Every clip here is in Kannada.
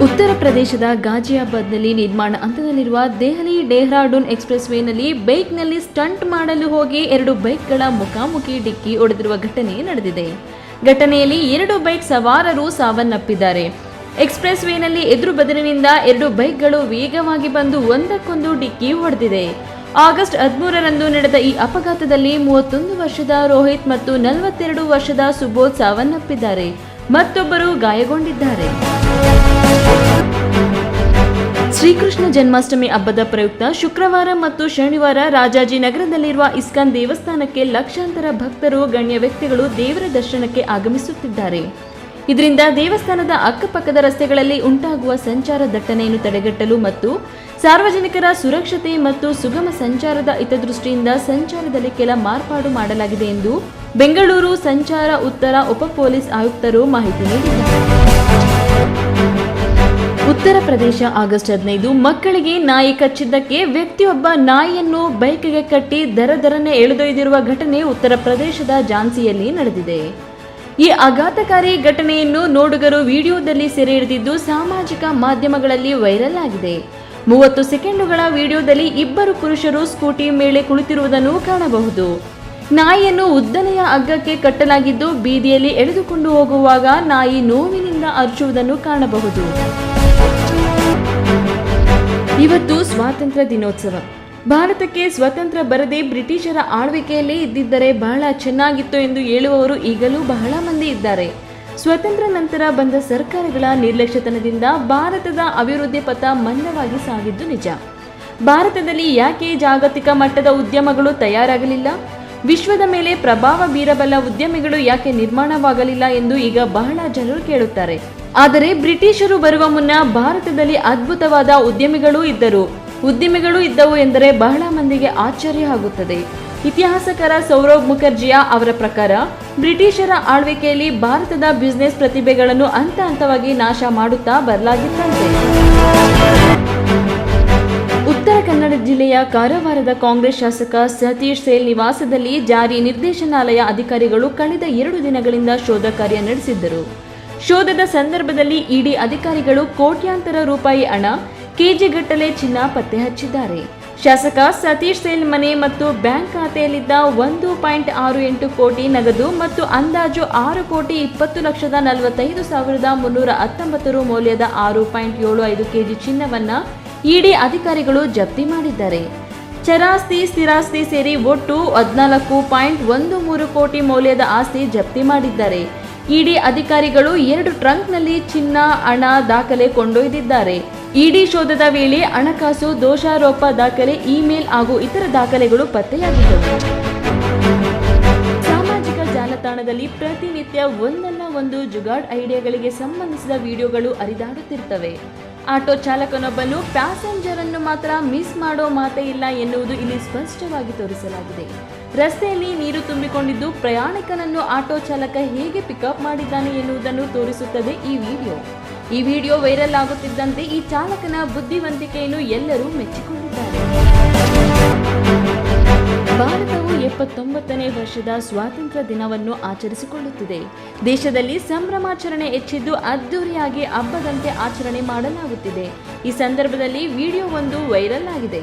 ಪ್ರದೇಶದ ಗಾಜಿಯಾಬಾದ್ನಲ್ಲಿ ನಿರ್ಮಾಣ ಹಂತದಲ್ಲಿರುವ ದೆಹಲಿ ಡೆಹ್ರಾಡೂನ್ ಎಕ್ಸ್ಪ್ರೆಸ್ ವೇನಲ್ಲಿ ಬೈಕ್ನಲ್ಲಿ ಸ್ಟಂಟ್ ಮಾಡಲು ಹೋಗಿ ಎರಡು ಬೈಕ್ಗಳ ಮುಖಾಮುಖಿ ಡಿಕ್ಕಿ ಹೊಡೆದಿರುವ ಘಟನೆ ನಡೆದಿದೆ. ಘಟನೆಯಲ್ಲಿ ಎರಡು ಬೈಕ್ ಸವಾರರು ಸಾವನ್ನಪ್ಪಿದ್ದಾರೆ. ಎಕ್ಸ್ಪ್ರೆಸ್ ವೇನಲ್ಲಿ ಎದುರು ಬದಲಿನಿಂದ ಎರಡು ಬೈಕ್ಗಳು ವೇಗವಾಗಿ ಬಂದು ಒಂದಕ್ಕೊಂದು ಡಿಕ್ಕಿ ಹೊಡೆದಿದೆ. ಆಗಸ್ಟ್ ಹದಿಮೂರರಂದು ನಡೆದ ಈ ಅಪಘಾತದಲ್ಲಿ ಮೂವತ್ತೊಂದು ವರ್ಷದ ರೋಹಿತ್ ಮತ್ತು ನಲವತ್ತೆರಡು ವರ್ಷದ ಸುಬೋಧ್ ಸಾವನ್ನಪ್ಪಿದ್ದಾರೆ. ಮತ್ತೊಬ್ಬರು ಗಾಯಗೊಂಡಿದ್ದಾರೆ. ಶ್ರೀಕೃಷ್ಣ ಜನ್ಮಾಷ್ಟಮಿ ಹಬ್ಬದ ಪ್ರಯುಕ್ತ ಶುಕ್ರವಾರ ಮತ್ತು ಶನಿವಾರ ರಾಜಾಜಿನಗರದಲ್ಲಿರುವ ಇಸ್ಕಾನ್ ದೇವಸ್ಥಾನಕ್ಕೆ ಲಕ್ಷಾಂತರ ಭಕ್ತರು, ಗಣ್ಯ ವ್ಯಕ್ತಿಗಳು ದೇವರ ದರ್ಶನಕ್ಕೆ ಆಗಮಿಸುತ್ತಿದ್ದಾರೆ. ಇದರಿಂದ ದೇವಸ್ಥಾನದ ಅಕ್ಕಪಕ್ಕದ ರಸ್ತೆಗಳಲ್ಲಿ ಉಂಟಾಗುವ ಸಂಚಾರ ದಟ್ಟಣೆಯನ್ನು ತಡೆಗಟ್ಟಲು ಮತ್ತು ಸಾರ್ವಜನಿಕರ ಸುರಕ್ಷತೆ ಮತ್ತು ಸುಗಮ ಸಂಚಾರದ ಹಿತದೃಷ್ಟಿಯಿಂದ ಸಂಚಾರದಲ್ಲಿ ಕೆಲ ಮಾರ್ಪಾಡು ಮಾಡಲಾಗಿದೆ ಎಂದು ಬೆಂಗಳೂರು ಸಂಚಾರ ಉತ್ತರ ಉಪ ಪೊಲೀಸ್ ಆಯುಕ್ತರು ಮಾಹಿತಿ ನೀಡಿದ್ದಾರೆ. ಉತ್ತರ ಪ್ರದೇಶ ಆಗಸ್ಟ್ ಹದಿನೈದು, ಮಕ್ಕಳಿಗೆ ನಾಯಿ ಕಚ್ಚಿದ್ದಕ್ಕೆ ವ್ಯಕ್ತಿಯೊಬ್ಬ ನಾಯಿಯನ್ನು ಬೈಕ್ಗೆ ಕಟ್ಟಿ ದರ ದರನೆ ಎಳೆದೊಯ್ದಿರುವ ಘಟನೆ ಉತ್ತರ ಪ್ರದೇಶದ ಝಾನ್ಸಿಯಲ್ಲಿ ನಡೆದಿದೆ. ಈ ಆಘಾತಕಾರಿ ಘಟನೆಯನ್ನು ನೋಡುಗರು ವಿಡಿಯೋದಲ್ಲಿ ಸೆರೆ ಹಿಡಿದಿದ್ದು ಸಾಮಾಜಿಕ ಮಾಧ್ಯಮಗಳಲ್ಲಿ ವೈರಲ್ ಆಗಿದೆ. ಮೂವತ್ತು ಸೆಕೆಂಡುಗಳ ವಿಡಿಯೋದಲ್ಲಿ ಇಬ್ಬರು ಪುರುಷರು ಸ್ಕೂಟಿ ಮೇಲೆ ಕುಳಿತಿರುವುದನ್ನು ಕಾಣಬಹುದು. ನಾಯಿಯನ್ನು ಉದ್ದನೆಯ ಅಗ್ಗಕ್ಕೆ ಕಟ್ಟಲಾಗಿದ್ದು ಬೀದಿಯಲ್ಲಿ ಎಳೆದುಕೊಂಡು ಹೋಗುವಾಗ ನಾಯಿ ನೋವಿನಿಂದ ಅರ್ಚುವುದನ್ನು ಕಾಣಬಹುದು. ಇವತ್ತು ಸ್ವಾತಂತ್ರ್ಯ ದಿನೋತ್ಸವ. ಭಾರತಕ್ಕೆ ಸ್ವತಂತ್ರ ಬರದೆ ಬ್ರಿಟಿಷರ ಆಳ್ವಿಕೆಯಲ್ಲೇ ಇದ್ದಿದ್ದರೆ ಬಹಳ ಚೆನ್ನಾಗಿತ್ತು ಎಂದು ಹೇಳುವವರು ಈಗಲೂ ಬಹಳ ಮಂದಿ ಇದ್ದಾರೆ. ಸ್ವತಂತ್ರ ನಂತರ ಬಂದ ಸರ್ಕಾರಗಳ ನಿರ್ಲಕ್ಷ್ಯತನದಿಂದ ಭಾರತದ ಅಭಿವೃದ್ಧಿ ಪಥ ಮಂದವಾಗಿ ಸಾಗಿದ್ದು ನಿಜ. ಭಾರತದಲ್ಲಿ ಯಾಕೆ ಜಾಗತಿಕ ಮಟ್ಟದ ಉದ್ಯಮಗಳು ತಯಾರಾಗಲಿಲ್ಲ? ವಿಶ್ವದ ಮೇಲೆ ಪ್ರಭಾವ ಬೀರಬಲ್ಲ ಉದ್ಯಮಿಗಳು ಯಾಕೆ ನಿರ್ಮಾಣವಾಗಲಿಲ್ಲ ಎಂದು ಈಗ ಬಹಳ ಜನರು ಕೇಳುತ್ತಾರೆ. ಆದರೆ ಬ್ರಿಟಿಷರು ಬರುವ ಮುನ್ನ ಭಾರತದಲ್ಲಿ ಅದ್ಭುತವಾದ ಉದ್ಯಮಿಗಳೂ ಇದ್ದರು. ಉದ್ಯಮಿಗಳು ಇದ್ದವು ಎಂದರೆ ಬಹಳ ಮಂದಿಗೆ ಆಶ್ಚರ್ಯ ಆಗುತ್ತದೆ. ಇತಿಹಾಸಕಾರ ಸೌರವ್ ಮುಖರ್ಜಿಯ ಅವರ ಪ್ರಕಾರ, ಬ್ರಿಟಿಷರ ಆಳ್ವಿಕೆಯಲ್ಲಿ ಭಾರತದ ಬಿಸಿನೆಸ್ ಪ್ರತಿಭೆಗಳನ್ನು ಹಂತ ಹಂತವಾಗಿ ನಾಶ ಮಾಡುತ್ತಾ ಬರಲಾಗಿತ್ತಂತೆ. ಕನ್ನಡ ಜಿಲ್ಲೆಯ ಕಾರವಾರದ ಕಾಂಗ್ರೆಸ್ ಶಾಸಕ ಸತೀಶ್ ಸೇಲ್ ನಿವಾಸದಲ್ಲಿ ಜಾರಿ ನಿರ್ದೇಶನಾಲಯ ಅಧಿಕಾರಿಗಳು ಕಳೆದ ಎರಡು ದಿನಗಳಿಂದ ಶೋಧ ಕಾರ್ಯ ನಡೆಸಿದ್ದರು. ಶೋಧದ ಸಂದರ್ಭದಲ್ಲಿ ಇಡಿ ಅಧಿಕಾರಿಗಳು ಕೋಟ್ಯಾಂತರ ರೂಪಾಯಿ ಹಣ, ಕೆಜಿಗಟ್ಟಲೆ ಚಿನ್ನ ಪತ್ತೆ ಹಚ್ಚಿದ್ದಾರೆ. ಶಾಸಕ ಸತೀಶ್ ಸೇಲ್ ಮನೆ ಮತ್ತು ಬ್ಯಾಂಕ್ ಖಾತೆಯಲ್ಲಿದ್ದ ಒಂದು ಪಾಯಿಂಟ್ ಆರು ಎಂಟು ಕೋಟಿ ನಗದು ಮತ್ತು ಅಂದಾಜು ಆರು ಕೋಟಿ ಇಪ್ಪತ್ತು ಲಕ್ಷದ ನಲವತ್ತೈದು ಸಾವಿರದ ಮುನ್ನೂರ ಹತ್ತೊಂಬತ್ತು ಮೌಲ್ಯದ ಆರು ಪಾಯಿಂಟ್ ಏಳು ಐದು ಕೆಜಿ ಚಿನ್ನವನ್ನ ಇಡಿ ಅಧಿಕಾರಿಗಳು ಜಪ್ತಿ ಮಾಡಿದ್ದಾರೆ. ಚರಾಸ್ತಿ, ಸ್ಥಿರಾಸ್ತಿ ಸೇರಿ ಒಟ್ಟು ಹದಿನಾಲ್ಕು ಪಾಯಿಂಟ್ ಒಂದು ಮೂರು ಕೋಟಿ ಮೌಲ್ಯದ ಆಸ್ತಿ ಜಪ್ತಿ ಮಾಡಿದ್ದಾರೆ. ಇಡಿ ಅಧಿಕಾರಿಗಳು ಎರಡು ಟ್ರಂಕ್ನಲ್ಲಿ ಚಿನ್ನ, ಹಣ ದಾಖಲೆ ಕೊಂಡೊಯ್ದಿದ್ದಾರೆ. ಇಡಿ ಶೋಧದ ವೇಳೆ ಹಣಕಾಸು, ದೋಷಾರೋಪ ದಾಖಲೆ, ಇಮೇಲ್ ಹಾಗೂ ಇತರ ದಾಖಲೆಗಳು ಪತ್ತೆಯಾಗಿದ್ದವು. ಸಾಮಾಜಿಕ ಜಾಲತಾಣದಲ್ಲಿ ಪ್ರತಿನಿತ್ಯ ಒಂದಲ್ಲ ಒಂದು ಜುಗಾಡ್ ಐಡಿಯಾಗಳಿಗೆ ಸಂಬಂಧಿಸಿದ ವಿಡಿಯೋಗಳು ಹರಿದಾಡುತ್ತಿರ್ತವೆ. ಆಟೋ ಚಾಲಕನೊಬ್ಬನು ಪ್ಯಾಸೆಂಜರ್ ಅನ್ನು ಮಾತ್ರ ಮಿಸ್ ಮಾಡೋ ಮಾತೇ ಇಲ್ಲ ಎನ್ನುವುದು ಇಲ್ಲಿ ಸ್ಪಷ್ಟವಾಗಿ ತೋರಿಸಲಾಗಿದೆ. ರಸ್ತೆಯಲ್ಲಿ ನೀರು ತುಂಬಿಕೊಂಡಿದ್ದು ಪ್ರಯಾಣಿಕನನ್ನು ಆಟೋ ಚಾಲಕ ಹೇಗೆ ಪಿಕಪ್ ಮಾಡಿದ್ದಾನೆ ಎನ್ನುವುದನ್ನು ತೋರಿಸುತ್ತದೆ ಈ ವಿಡಿಯೋ. ಈ ವಿಡಿಯೋ ವೈರಲ್ ಆಗುತ್ತಿದ್ದಂತೆ ಈ ಚಾಲಕನ ಬುದ್ಧಿವಂತಿಕೆಯನ್ನು ಎಲ್ಲರೂ ಮೆಚ್ಚಿಕೊಂಡಿದ್ದಾರೆ. ಭಾರತವು ಎಪ್ಪತ್ತೊಂಬತ್ತನೇ ವರ್ಷದ ಸ್ವಾತಂತ್ರ್ಯ ದಿನವನ್ನು ಆಚರಿಸಿಕೊಳ್ಳುತ್ತಿದೆ. ದೇಶದಲ್ಲಿ ಸಂಭ್ರಮಾಚರಣೆ ಹೆಚ್ಚಿದ್ದು ಅದ್ದೂರಿಯಾಗಿ ಹಬ್ಬದಂತೆ ಆಚರಣೆ ಮಾಡಲಾಗುತ್ತಿದೆ. ಈ ಸಂದರ್ಭದಲ್ಲಿ ವಿಡಿಯೋ ಒಂದು ವೈರಲ್ ಆಗಿದೆ.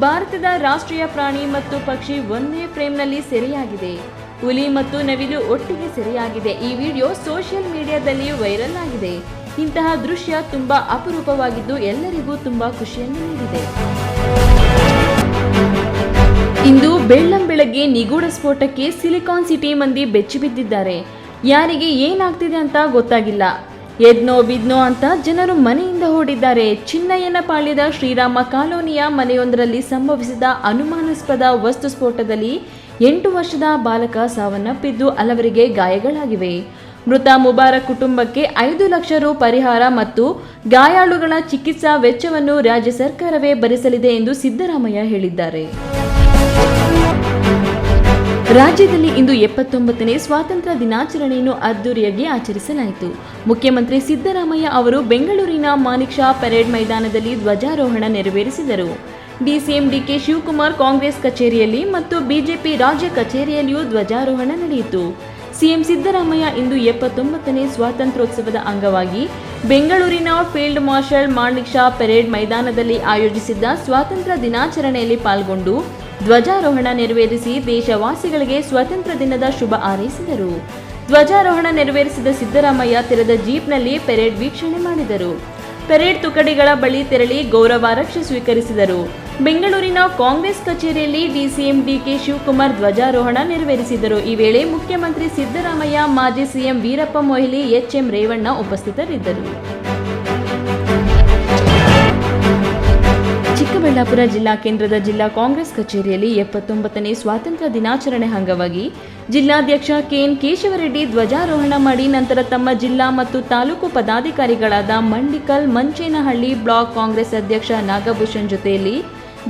ಭಾರತದ ರಾಷ್ಟ್ರೀಯ ಪ್ರಾಣಿ ಮತ್ತು ಪಕ್ಷಿ ಒಂದೇ ಫ್ರೇಮ್ನಲ್ಲಿ ಸೆರೆಯಾಗಿದೆ. ಹುಲಿ ಮತ್ತು ನವಿಲು ಒಟ್ಟಿಗೆ ಸೆರೆಯಾಗಿದೆ. ಈ ವಿಡಿಯೋ ಸೋಷಿಯಲ್ ಮೀಡಿಯಾದಲ್ಲಿ ವೈರಲ್ ಆಗಿದೆ. ಇಂತಹ ದೃಶ್ಯ ತುಂಬಾ ಅಪರೂಪವಾಗಿದ್ದು ಎಲ್ಲರಿಗೂ ತುಂಬಾ ಖುಷಿಯನ್ನು ನೀಡಿದೆ. ಇಂದು ಬೆಳ್ಳಂ ಬೆಳಗ್ಗೆ ನಿಗೂಢ ಸ್ಫೋಟಕ್ಕೆ ಸಿಲಿಕಾನ್ ಸಿಟಿ ಮಂದಿ ಬೆಚ್ಚಿ ಬಿದ್ದಿದ್ದಾರೆ. ಯಾರಿಗೆ ಏನಾಗ್ತಿದೆ ಅಂತ ಗೊತ್ತಾಗಿಲ್ಲ. ಎದ್ನೋ ಬಿದ್ನೋ ಅಂತ ಜನರು ಮನೆಯಿಂದ ಓಡಿದ್ದಾರೆ. ಚಿನ್ನಯ್ಯನ ಪಾಳ್ಯದ ಶ್ರೀರಾಮ ಕಾಲೋನಿಯ ಮನೆಯೊಂದರಲ್ಲಿ ಸಂಭವಿಸಿದ ಅನುಮಾನಾಸ್ಪದ ವಸ್ತು ಸ್ಫೋಟದಲ್ಲಿ ಎಂಟು ವರ್ಷದ ಬಾಲಕ ಸಾವನ್ನಪ್ಪಿದ್ದು ಹಲವರಿಗೆ ಗಾಯಗಳಾಗಿವೆ. ಮೃತ ಮುಬಾರಕ್ ಕುಟುಂಬಕ್ಕೆ ಐದು ಲಕ್ಷ ರು ಪರಿಹಾರ ಮತ್ತು ಗಾಯಾಳುಗಳ ಚಿಕಿತ್ಸಾ ವೆಚ್ಚವನ್ನು ರಾಜ್ಯ ಸರ್ಕಾರವೇ ಭರಿಸಲಿದೆ ಎಂದು ಸಿದ್ದರಾಮಯ್ಯ ಹೇಳಿದ್ದಾರೆ. ರಾಜ್ಯದಲ್ಲಿ ಇಂದು ಎಪ್ಪತ್ತೊಂಬತ್ತನೇ ಸ್ವಾತಂತ್ರ್ಯ ದಿನಾಚರಣೆಯನ್ನು ಅದ್ದೂರಿಯಾಗಿ ಆಚರಿಸಲಾಯಿತು. ಮುಖ್ಯಮಂತ್ರಿ ಸಿದ್ದರಾಮಯ್ಯ ಅವರು ಬೆಂಗಳೂರಿನ ಮಾನಿಕ್ ಶಾ ಪರೇಡ್ ಮೈದಾನದಲ್ಲಿ ಧ್ವಜಾರೋಹಣ ನೆರವೇರಿಸಿದರು. ಡಿಸಿಎಂ ಡಿಕೆ ಶಿವಕುಮಾರ್ ಕಾಂಗ್ರೆಸ್ ಕಚೇರಿಯಲ್ಲಿ ಮತ್ತು ಬಿಜೆಪಿ ರಾಜ್ಯ ಕಚೇರಿಯಲ್ಲಿಯೂ ಧ್ವಜಾರೋಹಣ ನಡೆಯಿತು. ಸಿಎಂ ಸಿದ್ದರಾಮಯ್ಯ ಇಂದು ಎಪ್ಪತ್ತೊಂಬತ್ತನೇ ಸ್ವಾತಂತ್ರ್ಯೋತ್ಸವದ ಅಂಗವಾಗಿ ಬೆಂಗಳೂರಿನ field marshal Manekshaw parade ಮೈದಾನದಲ್ಲಿ ಆಯೋಜಿಸಿದ್ದ ಸ್ವಾತಂತ್ರ್ಯ ದಿನಾಚರಣೆಯಲ್ಲಿ ಪಾಲ್ಗೊಂಡು ಧ್ವಜಾರೋಹಣ ನೆರವೇರಿಸಿ ದೇಶವಾಸಿಗಳಿಗೆ ಸ್ವಾತಂತ್ರ್ಯ ದಿನದ ಶುಭ ಹಾರೈಸಿದರು. ಧ್ವಜಾರೋಹಣ ನೆರವೇರಿಸಿದ ಸಿದ್ದರಾಮಯ್ಯ ತೆರೆದ ಜೀಪ್ನಲ್ಲಿ ಪೆರೇಡ್ ವೀಕ್ಷಣೆ ಮಾಡಿದರು. ಪೆರೇಡ್ ತುಕಡಿಗಳ ಬಳಿ ತೆರಳಿ ಗೌರವಾರಕ್ಷೆ ಸ್ವೀಕರಿಸಿದರು. ಬೆಂಗಳೂರಿನ ಕಾಂಗ್ರೆಸ್ ಕಚೇರಿಯಲ್ಲಿ ಡಿಸಿಎಂ ಡಿಕೆ ಶಿವಕುಮಾರ್ ಧ್ವಜಾರೋಹಣ ನೆರವೇರಿಸಿದರು. ಈ ವೇಳೆ ಮುಖ್ಯಮಂತ್ರಿ ಸಿದ್ದರಾಮಯ್ಯ, ಮಾಜಿ ಸಿಎಂ ವೀರಪ್ಪ ಮೊಯ್ಲಿ, ಎಚ್ಎಂ ರೇವಣ್ಣ ಉಪಸ್ಥಿತರಿದ್ದರು. ಚಿಕ್ಕಬಳ್ಳಾಪುರ ಜಿಲ್ಲಾ ಕೇಂದ್ರದ ಜಿಲ್ಲಾ ಕಾಂಗ್ರೆಸ್ ಕಚೇರಿಯಲ್ಲಿ ಎಪ್ಪತ್ತೊಂಬತ್ತನೇ ಸ್ವಾತಂತ್ರ್ಯ ದಿನಾಚರಣೆ ಅಂಗವಾಗಿ ಜಿಲ್ಲಾಧ್ಯಕ್ಷ ಕೆಎನ್ ಕೇಶವರೆಡ್ಡಿ ಧ್ವಜಾರೋಹಣ ಮಾಡಿ ನಂತರ ತಮ್ಮ ಜಿಲ್ಲಾ ಮತ್ತು ತಾಲೂಕು ಪದಾಧಿಕಾರಿಗಳಾದ ಮಂಡಿಕಲ್ ಮಂಚೇನಹಳ್ಳಿ ಬ್ಲಾಕ್ ಕಾಂಗ್ರೆಸ್ ಅಧ್ಯಕ್ಷ ನಾಗಭೂಷಣ್ ಜೊತೆಯಲ್ಲಿ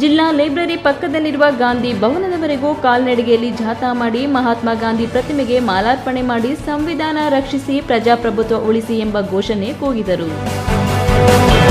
ಜಿಲ್ಲಾ ಲೈಬ್ರರಿ ಪಕ್ಕದಲ್ಲಿರುವ ಗಾಂಧಿ ಭವನದವರೆಗೂ ಕಾಲ್ನಡಿಗೆಯಲ್ಲಿ ಜಾಥಾ ಮಾಡಿ ಮಹಾತ್ಮ ಗಾಂಧಿ ಪ್ರತಿಮೆಗೆ ಮಾಲಾರ್ಪಣೆ ಮಾಡಿ ಸಂವಿಧಾನ ರಕ್ಷಿಸಿ ಪ್ರಜಾಪ್ರಭುತ್ವ ಉಳಿಸಿ ಎಂಬ ಘೋಷಣೆ ಕೂಗಿದರು.